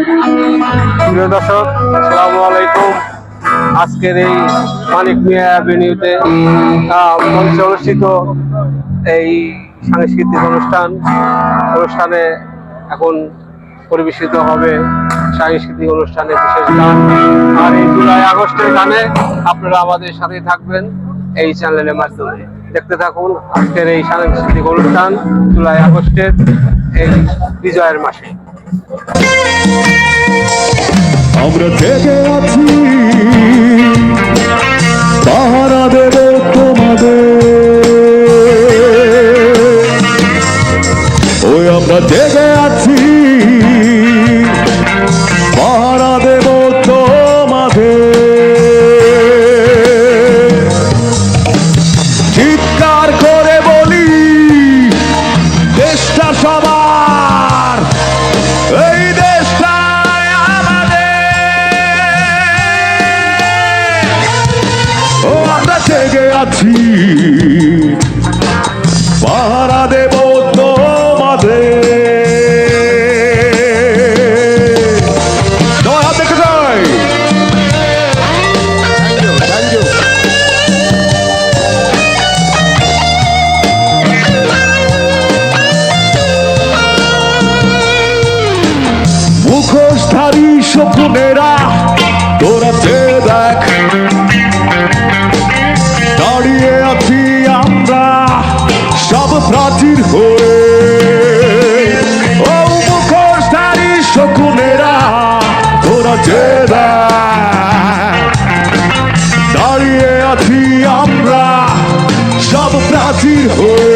প্রিয় দর্শক, আসসালামু আলাইকুম। আজকের এই মানিক মিয়া অ্যাভিনিউতে মঞ্চে অনুষ্ঠিত এই সাংস্কৃতিক অনুষ্ঠান। অনুষ্ঠানে এখন পরিবেশিত হবে সাংস্কৃতিক অনুষ্ঠানে বিশেষ গান। আর এই জুলাই আগস্টের গানে আপনারা আমাদের সাথে থাকবেন এই চ্যানেলের মাধ্যমে। দেখতে থাকুন আজকের এই সাংস্কৃতিক অনুষ্ঠান জুলাই আগস্টের এই বিজয়ের মাসে। আমরা জেগে আছি। পাহারা দেব তোমাদের। ওই আমরা জেগে আছি। পাহারা দেব তোমাদের। চিৎকার করে আছি। পাহারা দেব তোমাদের মুখোশধারী স্বপ্নেরা দেখ দাঁড়িয়ে আছি আমরা সব প্রাচীর হয়ে।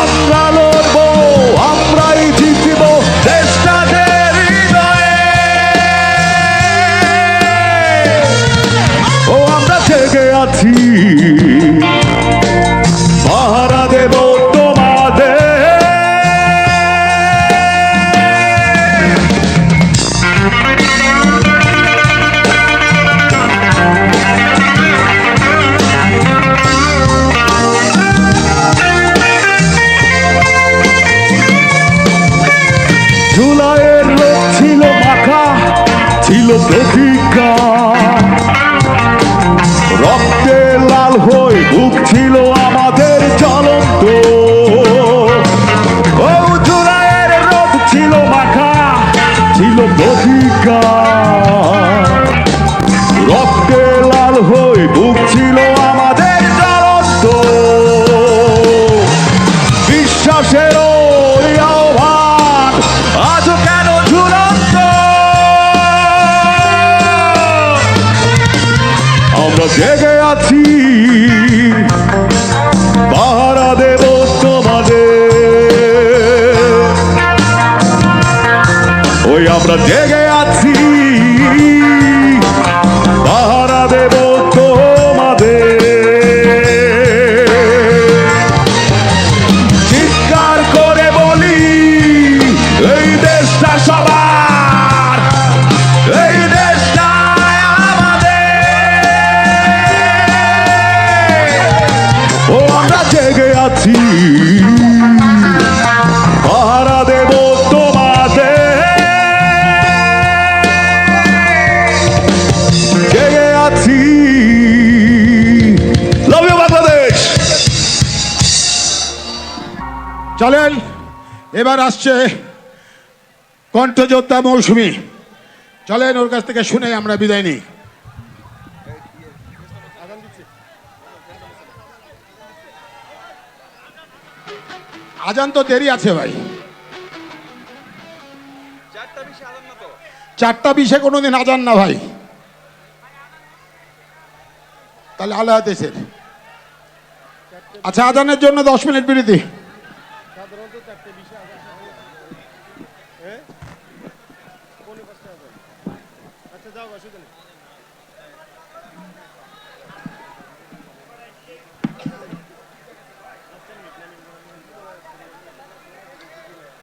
আমরা লড়বো আমরাই জিতব দেশটাদের ও আমরা ছিল রক্তে লাল হয়ে বুক ছিল আমাদের। জেগে আছি। পাহারা দেব তোমাদের। ওই আমরা জেগে আছি। চলেন এবার আসছে কণ্ঠযোদ্ধা মৌসুমী। চলেন ওর কাছ থেকে শুনে আমরা বিদায় নিই। আজান তো দেরি আছে ভাই। চারটা বিশে কোনোদিন আজান না ভাই। তাহলে আল্লাহ হাদিসের আচ্ছা আজানের জন্য দশ মিনিট বিরতি।